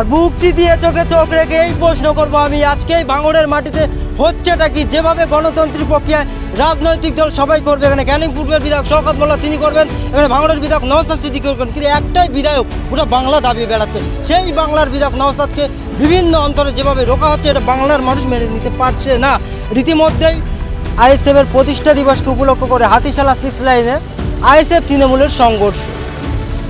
আর বুকচি দিয়ে চোখে চোখ রেখে এই প্রশ্ন করব আমি আজকে এই ভাঙড়ের মাটিতে হচ্ছেটা কি? যেভাবে গণতন্ত্রী প্রক্রিয়ায় রাজনৈতিক দল সবাই করবে এখানে ক্যানিং পূর্বের বিধায়ক শওকত মোল্লা তিনি করবেন, এখানে ভাঙড়ের বিধায়ক নওসাদ সিদ্দিকি করবেন, কিন্তু একটাই বিধায়ক পুরো বাংলা দাবি বেড়াচ্ছে। সেই বাংলার বিধায়ক নওসাদকে বিভিন্ন অন্তরে যেভাবে রোকা হচ্ছে, এটা বাংলার মানুষ মেনে নিতে পারছে না। রীতিমধ্যেই আইএসএফের প্রতিষ্ঠা দিবসকে উপলক্ষ করে হাতিশালা সিক্স লাইনে আইএসএফ তৃণমূলের সংঘর্ষ।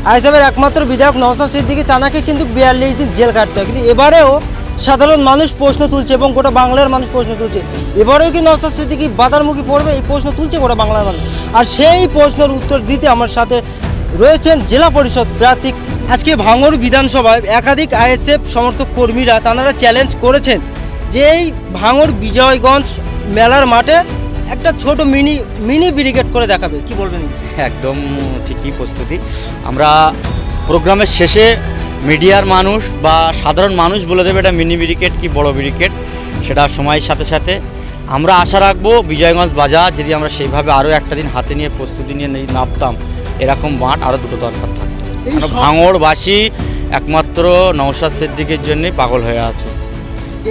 আইএসএফের একমাত্র বিধায়ক নওসাদ সিদ্দিকি, তানাকে কিন্তু বিয়াল্লিশ দিন জেল কাটতে হয়। কিন্তু এবারেও সাধারণ মানুষ প্রশ্ন তুলছে এবং গোটা বাংলার মানুষ প্রশ্ন তুলছে। এবারেও কি নওসাদ সিদ্দিকি বাধারমুখী পড়বে? এই প্রশ্ন তুলছে গোটা বাংলার মানুষ। আর সেই প্রশ্নের উত্তর দিতে আমার সাথে রয়েছেন জেলা পরিষদ প্রার্থী, আজকে ভাঙড় বিধানসভায় একাধিক আইএসএফ সমর্থক কর্মীরা তারা চ্যালেঞ্জ করেছেন যে এই ভাঙড় বিজয়গঞ্জ মেলার মাঠে একটা ছোট মিনি মিনি ব্রিগেড করে দেখাবে কি বলবেন? একদম ঠিকই প্রস্তুতি। আমরা প্রোগ্রামের শেষে মিডিয়ার মানুষ বা সাধারণ মানুষ বলে দেবে এটা মিনি ব্রিকেট কি বড় ব্রিকেট সেটা সময়ের সাথে সাথে। আমরা আশা রাখব বিজয়গঞ্জ বাজার যদি আমরা সেইভাবে আরও একটা দিন হাতে নিয়ে প্রস্তুতি নিয়ে নামতাম এরকম মাঠ আরও দুটো দরকার থাকতো। ভাঙড়বাসী একমাত্র নৌসাদ সিদ্দিকের জন্যই পাগল হয়ে আছে।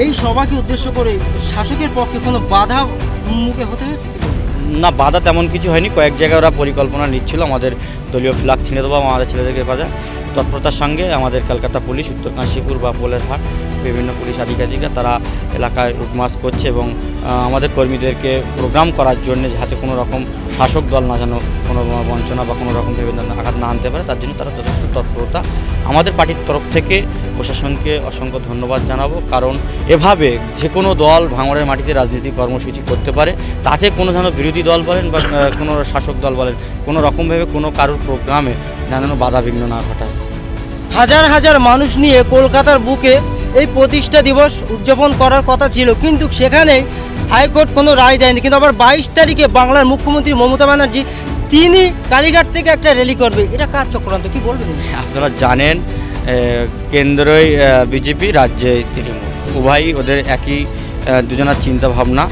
এই সভাকে উদ্দেশ্য করে শাসকের পক্ষে কোনো বাধা মুখে হতে হয়েছে? না, বাধা তেমন কিছু হয়নি। কয়েক জায়গায় ওরা পরিকল্পনা নিচ্ছিল। আমাদের দলীয় ফ্ল্যাগ ছিঁড়ে দেবো, আমাদের ছেলেদেরকে কাজে তৎপরতার সঙ্গে আমাদের কলকাতা পুলিশ, উত্তর কাশীপুর বা পোলেরহাট বিভিন্ন পুলিশ আধিকারিকরা তারা এলাকায় রুটমাস করছে এবং আমাদের কর্মীদেরকে প্রোগ্রাম করার জন্য যাতে কোনো রকম শাসক দল না যেন কোনো বঞ্চনা বা কোনো রকম ভেবে আঘাত না আনতে পারে, তার জন্য তারা যথেষ্ট তৎপরতা। আমাদের পার্টির তরফ থেকে প্রশাসনকে অসংখ্য ধন্যবাদ জানাব, কারণ এভাবে যে কোনো দল ভাঙড়ের মাটিতে রাজনীতি কর্মসূচি করতে পারে, তাতে কোনো যেন বিরোধী দল বলেন বা কোনো শাসক দল বলেন, কোনো রকমভাবে কোনো কারোর প্রোগ্রামে যেন বাধা বিঘ্ন না ঘটায়। হাজার হাজার মানুষ নিয়ে কলকাতার বুকে এই প্রতিষ্ঠা দিবস উদযাপন করার কথা ছিল, কিন্তু সেখানে হাইকোর্ট কোনো রায় দেয়নি। কিন্তু আবার বাইশ তারিখে বাংলার মুখ্যমন্ত্রী মমতা ব্যানার্জি তিনি কালীঘাট থেকে একটা র্যালি করবে। এটা কার চক্রান্ত? কি বলবেন আপনারা জানেন কেন্দ্রই বিজেপি, রাজ্যে তৃণমূল। উভয়ই ওদের একই দুজনার চিন্তা ভাবনা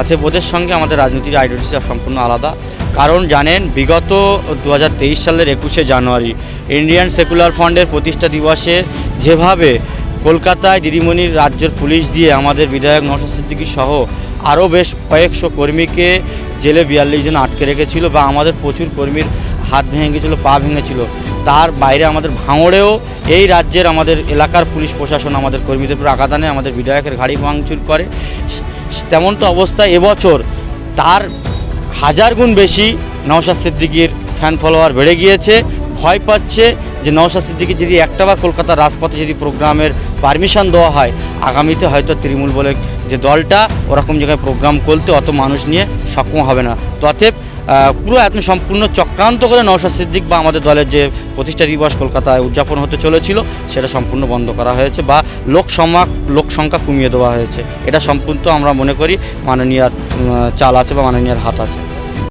অতএব ওদের সঙ্গে আমাদের রাজনীতির আইডিওলজিটা সম্পূর্ণ আলাদা। কারণ জানেন, বিগত দু হাজার তেইশ সালের একুশে জানুয়ারি, ইন্ডিয়ান সেকুলার ফান্ডের প্রতিষ্ঠা দিবসে যেভাবে কলকাতায় দিদিমণির রাজ্যের পুলিশ দিয়ে আমাদের বিধায়ক নওশাদ সিদ্দিকী সহ আরও বেশ কয়েকশো কর্মীকে জেলে বিয়াল্লিশ জন আটকে রেখেছিল বা আমাদের প্রচুর কর্মীর হাত ভেঙে গেছিল পা ভেঙেছিল। তার বাইরে আমাদের ভাঙড়েও এই রাজ্যের আমাদের এলাকার পুলিশ প্রশাসন আমাদের কর্মীদের উপর আঘাত আনে, আমাদের বিধায়কের গাড়ি ভাঙচুর করে। তেমন তো অবস্থা এবছর তার হাজার গুণ বেশি নওশাদ সিদ্দিকির ফ্যান ফলোয়ার বেড়ে গিয়েছে, ভয় পাচ্ছে যে নওশাদ সিদ্দিকি যদি একটা একটাবার কলকাতার রাজপথে যদি প্রোগ্রামের পারমিশন দেওয়া হয়, আগামীতে হয়তো তৃণমূল বলে যে দলটা ওরকম জায়গায় প্রোগ্রাম করতে অত মানুষ নিয়ে সক্ষম হবে না। তো অতএব পুরো এত সম্পূর্ণ চক্রান্ত করে নওশাদ সিদ্দিক বা আমাদের দলের যে প্রতিষ্ঠা দিবস কলকাতায় উদযাপন হতে চলেছিল, সেটা সম্পূর্ণ বন্ধ করা হয়েছে বা লোক সমা, লোক সংখ্যা কমিয়ে দেওয়া হয়েছে। এটা সম্পূর্ণ আমরা মনে করি মাননীয়ার চাল আছে বা মাননীয়ার হাত আছে।